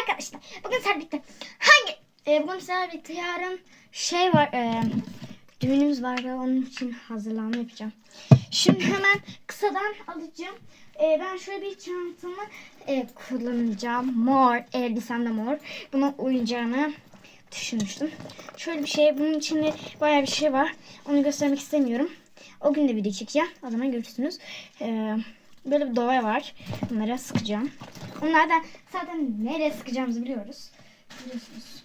arkadaşlar. Bugün sizlerle hangi e, bugün sizlerle yarın şey var e, düğünümüz var ve onun için hazırlanma yapacağım. Şimdi hemen kısadan alacağım. E, ben şöyle bir çantamı e, kullanacağım. Mor, elbisem de mor. Buna uyacağını düşünmüştüm. Şöyle bir şey, bunun içinde bayağı bir şey var. Onu göstermek istemiyorum. O gün de video çekeceğim. O zaman görürsünüz. Ee, böyle bir dova var. Bunlara sıkacağım. Onlardan zaten nereye sıkacağımızı biliyoruz. Biliyorsunuz.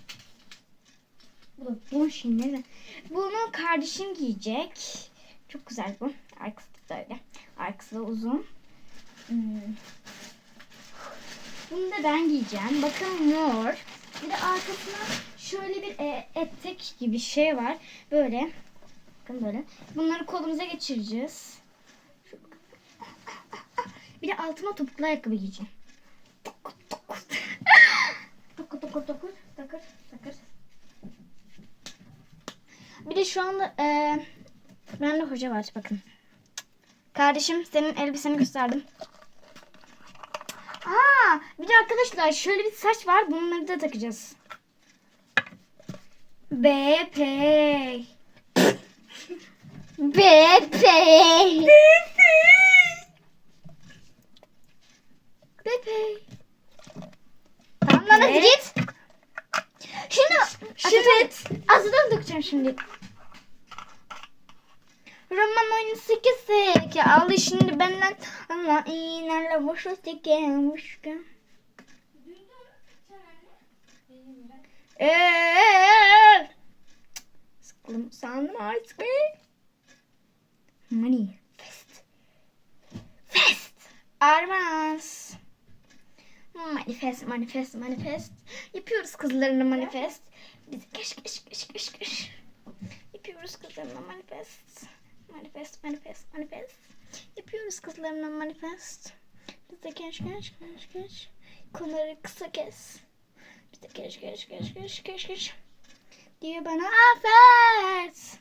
Bu da bunun şey nerede? Bunu kardeşim giyecek. Çok güzel bu. Arkası da öyle. Arkası da uzun. Hmm. Bunu da ben giyeceğim. Bakın mor. Bir de arkasına şöyle bir e, etek gibi şey var. Böyle. Bakın böyle. Bunları kolumuza geçireceğiz. Bir de altıma topuklu ayakkabı giyeceğim. Tokur tokur. Tokur tokur tokur. Takır takır. Bir de şu anda e, bende hoca var bakın. Kardeşim senin elbiseni gösterdim. Aa, bir de arkadaşlar şöyle bir saç var. Bunları da takacağız. BP. BP. BP. Tamam lan hadi git. Şimdi evet. Ağzından dökeceğim şimdi. Roman oyunu sike sike aldı şimdi benden ama iğnelerle boşu sike boşka. Eee. Sıkıldım sandım artık. Money fest. Fest. Armas. Manifest, manifest, manifest. Yapıyoruz kızlarına manifest. Biz kış kış kış kış kış. Yapıyoruz kızlarına manifest. Manifest, manifest, manifest. Yapıyoruz kızlarına manifest. Biz de keş keş keş keş. Kolları kısa kes. Biz de keş keş keş keş keş keş. Diyor bana affet.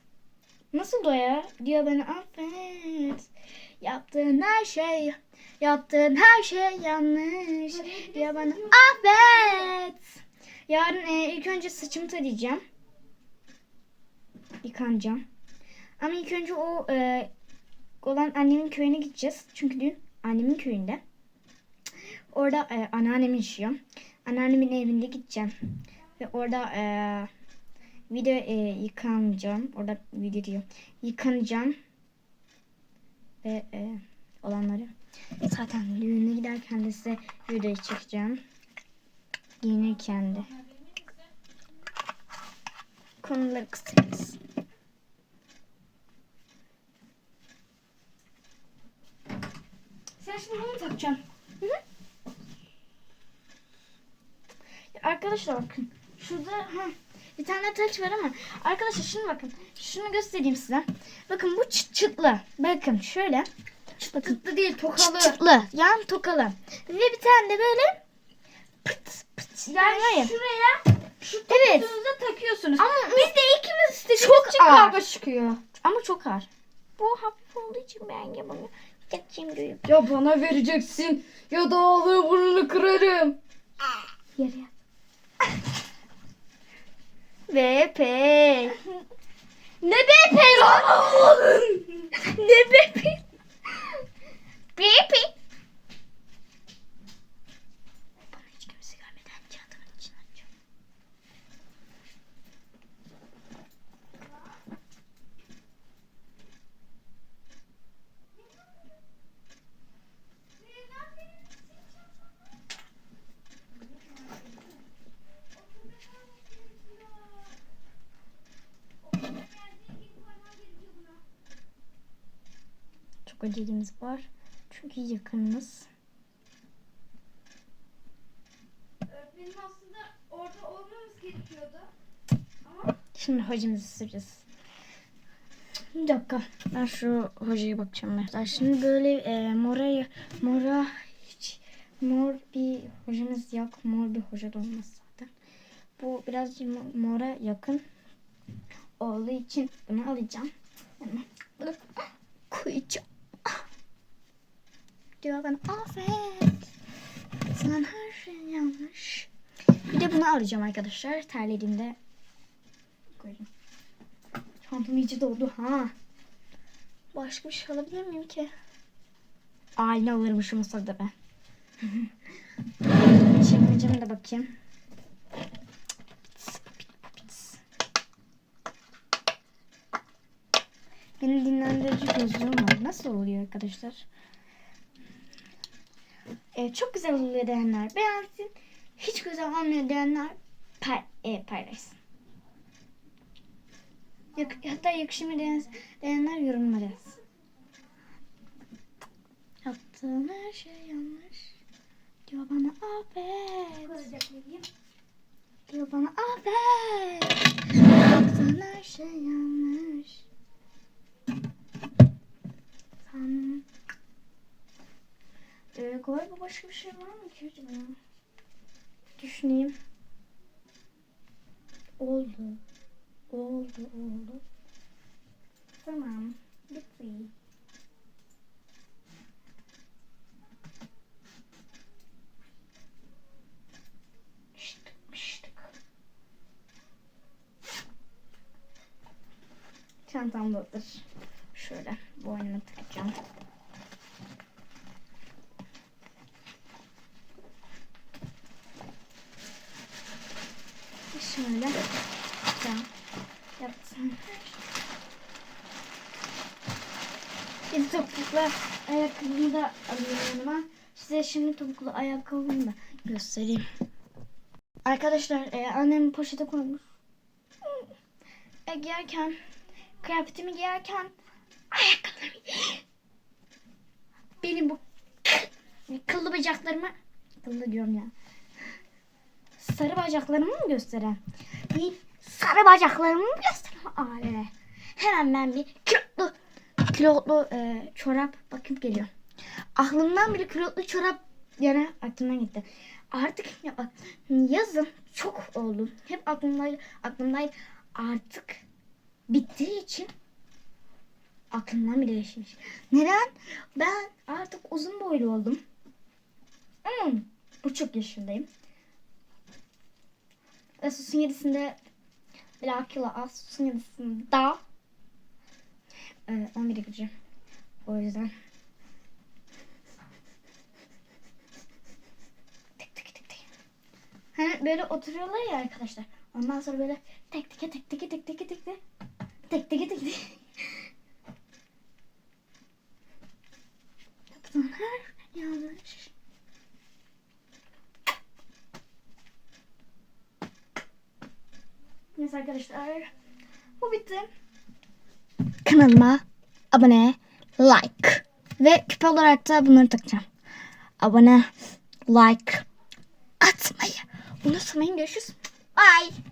Nasıl o ya? Diyor bana affet. Yaptığın her şey, yaptığın her şey yanlış. Diyor bana affet. Yarın e, ilk önce saçımı tarayacağım. Yıkanacağım. Ama ilk önce o e, olan annemin köyüne gideceğiz. Çünkü dün annemin köyünde. Orada e, anneannem yaşıyor. Anneannemin evinde gideceğim. Ve orada e, video e, yıkanacağım. Orada video diyor. Yıkanacağım. Ve e, olanları. Zaten düğüne giderken de size video çekeceğim. Giyinirken de. Konuları kısacağız. Sen şimdi bunu takacaksın. Hı hı. Arkadaşlar bakın. Şurada ha, bir tane taç var ama arkadaşlar şunu bakın. Şunu göstereyim size. Bakın bu çıt çıtlı. Bakın şöyle. Bakın. Çıtlı değil tokalı. Çıt çıtlı. Yan tokalı. Ve bir tane de böyle pıt pıt. Yani Hayır. şuraya şu Evet. takıyorsunuz. Ama Biz de ikimiz istediğimiz Çok için ağır. kavga çıkıyor. ama çok ağır. Bu hafif olduğu için ben bunu takayım diyorum. Ya bana vereceksin ya da ağzını burnunu kırarım. Yere yat. BP. Ne BP lan? ne? BP. Acelemiz var. Çünkü yakınız. Benim aslında orada olmamız gerekiyordu. Şimdi hocamızı süreceğiz. Bir dakika. Ben şu hocaya bakacağım. Arkadaşlar şimdi böyle e, mora, mora hiç mor bir hocamız yok. Mor bir hoca da olmaz zaten. Bu biraz mora yakın olduğu için bunu alacağım. Hemen bunu koyacağım. Diyor bana aferin. Sen her şey yanlış. alacağım arkadaşlar. Terlediğimde koyacağım. Çantam iyice doldu ha. Başka bir şey alabilir miyim ki? Ayna alırmışım o sırada ben. Çekmeceme de bakayım. Benim dinlendirici gözlüğüm var. Nasıl oluyor arkadaşlar? Ee, çok güzel oluyor diyenler beğensin. Hiç güzel olmuyor diyenler pay, e, paylaşsın. Yak, hatta yakışımı diyen, diyenler yorumlara yazsın. Yaptığın her şey yanlış. Diyor bana affet. Diyor bana affet. Yaptığın her şey yanlış. Sen... Ee, galiba başka bir şey var mı ki acaba? Düşüneyim. Oldu. Oldu, oldu. Tamam. Bitti. Çantamdadır. Şöyle boynuma takacağım. Şöyle yapacağım. Yaptım. Bir topuklu ayakkabımı da alıyorum yanıma. Size şimdi topuklu ayakkabımı da göstereyim. Arkadaşlar e, annem poşete koymuş. E, giyerken, kıyafetimi giyerken ayakkabılarımı benim bu kıllı bacaklarımı kıllı diyorum ya. Sarı bacaklarımı mı gösteren? Bir sarı bacaklarımı mı gösteren aleme? Hemen ben bir kilotlu kilotlu e, çorap bakıp geliyor. Aklımdan bile kilotlu çorap yani aklımdan gitti. Artık ya bak yazın çok oldu. Hep aklımdaydı, aklımdaydı. Artık bittiği için aklımdan bile geçmiş. Neden? Ben artık uzun boylu oldum. Hmm, buçuk yaşındayım. Asus'un yedisinde Dracula Asus'un yedisinde da e, 11'e gireceğim. O yüzden. Tek tek tek tek. Hani böyle oturuyorlar ya arkadaşlar. Ondan sonra böyle tek teke tek teke tek teke tek tek tek teke tek tek Bunlar yanlış. Neyse arkadaşlar. Bu bitti. Kanalıma abone, like ve küpe olarak da bunları takacağım. Abone, like atmayı unutmayın. Görüşürüz. Bye.